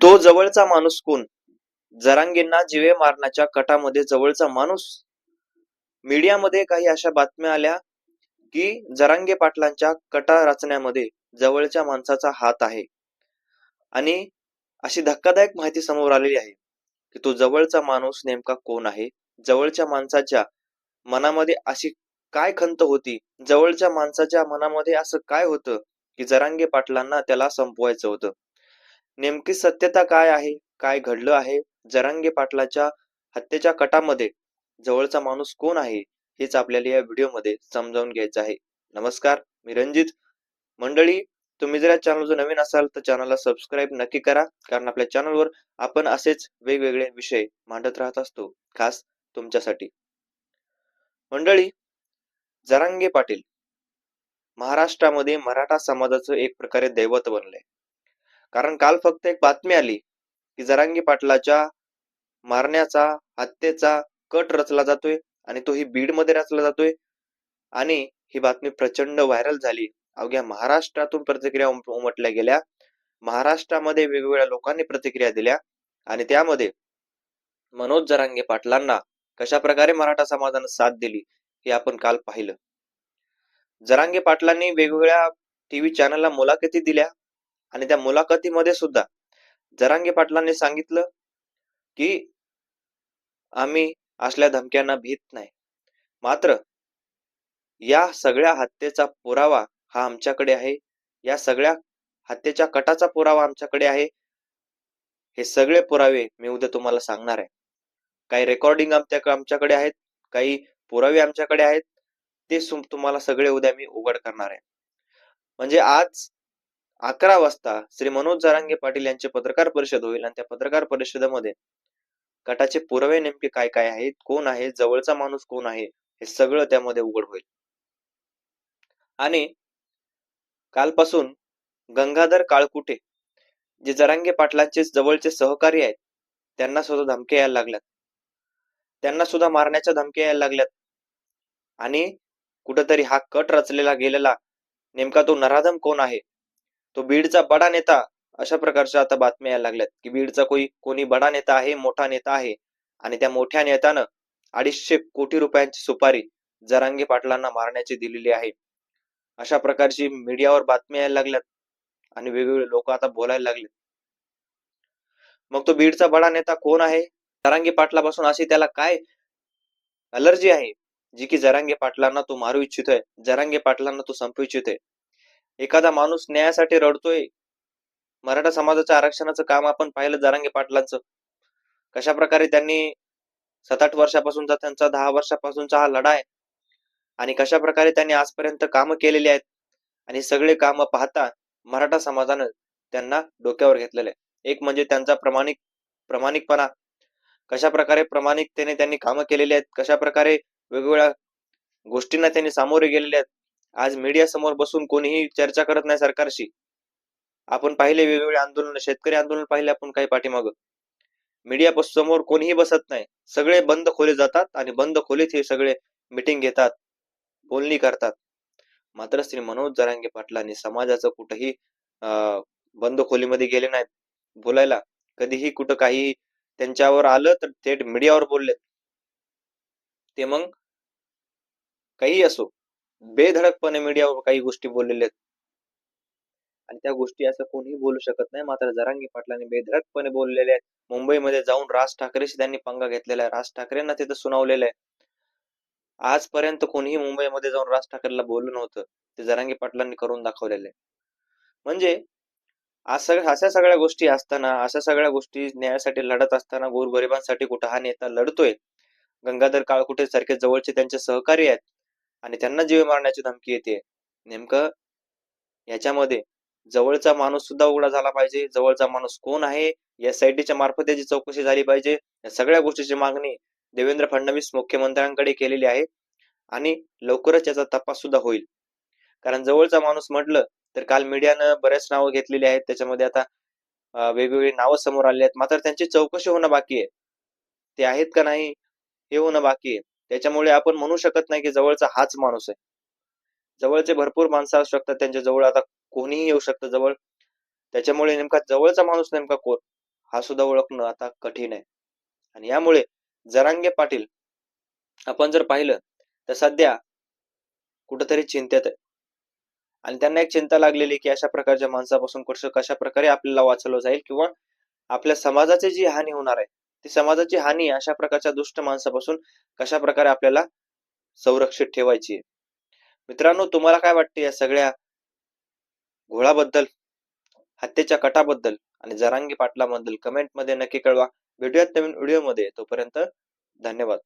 तो जवळचा माणूस कोण? जरांगींना जिवे मारण्याच्या कटामध्ये जवळचा माणूस? मीडियामध्ये काही अशा बातम्या आल्या की जरांगे पाटलांच्या कटा रचण्यामध्ये जवळच्या माणसाचा हात आहे. आणि अशी धक्कादायक माहिती समोर आलेली आहे की तो जवळचा माणूस नेमका कोण आहे? जवळच्या माणसाच्या मनामध्ये अशी काय खंत होती? जवळच्या माणसाच्या मनामध्ये असं काय होतं की जरांगे पाटलांना त्याला संपवायचं होतं? नेमकी सत्यता काय आहे? काय घडलं आहे? जरांगे पाटलाच्या हत्येच्या कटामध्ये जवळचा माणूस कोण आहे? हेच आपल्याला या व्हिडिओमध्ये समजावून घ्यायचं आहे. नमस्कार मी रंजित मंडळी तुम्ही जर या चॅनल नवीन असाल तर चॅनलला सबस्क्राईब नक्की करा कारण आपल्या चॅनलवर आपण असेच वेगवेगळे विषय मांडत राहत असतो खास तुमच्यासाठी. मंडळी जरांगे पाटील. महाराष्ट्रामध्ये मराठा समाजाचं एक प्रकारे दैवत बनलंय. कारण काल फक्त एक बातमी आली की जरांगी पाटलाच्या मारण्याचा हत्येचा कट रचला जातोय आणि तो ही बीडमध्ये रचला जातोय. आणि ही बातमी प्रचंड व्हायरल झाली. अवघ्या महाराष्ट्रातून प्रतिक्रिया उमटल्या गेल्या. महाराष्ट्रामध्ये वेगवेगळ्या लोकांनी प्रतिक्रिया दिल्या आणि त्यामध्ये मनोज जरांगे पाटलांना कशा प्रकारे मराठा समाजानं साथ दिली हे आपण काल पाहिलं. जरांगे पाटलांनी वेगवेगळ्या टीव्ही चॅनलला मुलाखती दिल्या. आणि त्या मुलाखतीमध्ये सुद्धा जरांगे पाटलांनी सांगितलं की आम्ही असल्या धमक्यांना भीत नाही. मात्र या सगळ्या हत्येचा पुरावा हा आमच्याकडे आहे. या सगळ्या हत्येच्या कटाचा पुरावा आमच्याकडे आहे. हे सगळे पुरावे मी उद्या तुम्हाला सांगणार आहे. काही रेकॉर्डिंग आमच्या आमच्याकडे आहेत काही पुरावे आमच्याकडे आहेत ते तुम्हाला सगळे उद्या मी उघड करणार आहे. म्हणजे आज अकरा वाजता श्री मनोज जरांगे पाटील यांची पत्रकार परिषद होईल आणि त्या पत्रकार परिषदेमध्ये गटाचे पुरावे नेमके काय काय आहेत कोण आहे जवळचा माणूस कोण आहे हे सगळं त्यामध्ये उघड होईल. आणि कालपासून गंगाधर काळकुटे जे जरांगे पाटलांचे जवळचे सहकारी आहेत त्यांना सुद्धा धमक्या यायला लागल्यात. त्यांना सुद्धा मारण्याच्या धमक्या यायला लागल्यात. आणि कुठंतरी हा कट रचलेला गेलेला नेमका तो नराधम कोण आहे तो बीडचा बडा नेता अशा प्रकारच्या आता बातम्या यायला लागल्यात की बीडचा कोई कोणी बडा नेता आहे मोठा नेता आहे आणि त्या मोठ्या नेत्यानं अडीचशे कोटी रुपयांची सुपारी जरांगे पाटलांना मारण्याची दिलेली आहे. अशा प्रकारची मीडियावर बातम्या यायला लागल्यात आणि वेगवेगळे लोक आता बोलायला लागले मग तो बीडचा बडा नेता कोण आहे? जरांगे पाटलापासून अशी त्याला काय अलर्जी आहे? जी की जरांगे पाटलांना तो मारू इच्छितोय जरांगे पाटलांना तो संपू इच्छितोय. एखादा माणूस न्यायासाठी रडतोय मराठा समाजाच्या आरक्षणाचं काम आपण पाहिलं जरांगे पाटलांचं. कशा प्रकारे त्यांनी सात आठ वर्षापासूनचा त्यांचा दहा वर्षापासूनचा हा लढा आहे आणि कशा प्रकारे त्यांनी आजपर्यंत कामं केलेली आहेत आणि सगळे कामं पाहता मराठा समाजानं त्यांना डोक्यावर घेतलेलं आहे. एक म्हणजे त्यांचा प्रमाणिक प्रामाणिकपणा. कशा प्रकारे प्रामाणिकतेने त्यांनी कामं केलेली आहेत कशा प्रकारे वेगवेगळ्या गोष्टींना त्यांनी सामोरे गेलेले आहेत आज मीडिया समोर बसून कोणीही चर्चा करत नाही सरकारशी. आपण पाहिले वेगवेगळे आंदोलन शेतकरी आंदोलन पाहिले आपण काही पाठीमाग. मीडिया समोर कोणीही बसत नाही. सगळे बंद खोलीत जातात आणि बंद खोलीत हे सगळे मिटिंग घेतात. बोलणी करतात. मात्र श्री मनोज जरांगे पाटलांनी समाजाचं कुठंही अं, बंद खोलीमध्ये गेले नाहीत. बोलायला कधीही कुठं काही त्यांच्यावर आलं तर थेट मीडियावर बोलले ते मग काही असो. बेधडकपणे मीडियावर काही गोष्टी बोललेल्या आहेत. आणि त्या गोष्टी असं कोणीही बोलू शकत नाही मात्र जरांगी पाटलांनी बेधडकपणे बोललेले आहेत. मुंबईमध्ये जाऊन राज ठाकरेशी त्यांनी पंगा घेतलेला आहे. राज ठाकरेंना तिथं सुनावलेलं आहे. आजपर्यंत कोणीही मुंबईमध्ये जाऊन राज ठाकरेला बोललं नव्हतं. ते जरांगी पाटलांनी करून दाखवलेलं आहे. म्हणजे आज सगळ्या अशा सगळ्या गोष्टी असताना अशा सगळ्या गोष्टी न्यायासाठी लढत असताना गोरगरिबांसाठी कुठं हा नेता लढतोय? गंगाधर काळकुटे सारखे जवळचे त्यांचे सहकारी आहेत. आणि त्यांना जीवे मारण्याची धमकी येते. नेमकं याच्यामध्ये जवळचा माणूस सुद्धा उघडा झाला पाहिजे. जवळचा माणूस कोण आहे? एसआयटीच्या मार्फत त्याची चौकशी झाली पाहिजे. या सगळ्या गोष्टीची मागणी देवेंद्र फडणवीस मुख्यमंत्र्यांकडे केलेली आहे. आणि लवकरच याचा तपास सुद्धा होईल. कारण जवळचा माणूस म्हटलं तर काल मीडियानं बऱ्याच नावं घेतलेली आहेत. त्याच्यामध्ये आता वेगवेगळी नावं समोर आली आहेत. मात्र त्यांची चौकशी होणं बाकी आहे. ते आहेत का नाही हे होणं बाकी आहे. त्याच्यामुळे आपण म्हणू शकत नाही की जवळचा हाच माणूस आहे. जवळचे भरपूर माणसं असू शकतात त्यांच्या जवळ आता कोणीही येऊ शकतं जवळ. त्याच्यामुळे नेमका जवळचा माणूस नेमका कोण? हा सुद्धा ओळखणं आता कठीण आहे. आणि यामुळे जरांगे पाटील आपण जर पाहिलं तर सध्या कुठंतरी चिंतेत आहे आणि त्यांना एक चिंता लागलेली की अशा प्रकारच्या माणसापासून कसं कशा प्रकारे आपल्याला वाचवलं जाईल किंवा आपल्या समाजाची जी हानी होणार आहे ती समाजाची हानी अशा प्रकारच्या दुष्ट माणसापासून कशा प्रकारे आपल्याला संरक्षित ठेवायची मित्रांनो तुम्हाला काय वाटते या सगळ्या घोळाबद्दल हत्येच्या कटाबद्दल आणि जरांगी पाटलाबद्दल कमेंटमध्ये नक्की कळवा. भेटूयात नवीन व्हिडिओमध्ये तोपर्यंत धन्यवाद.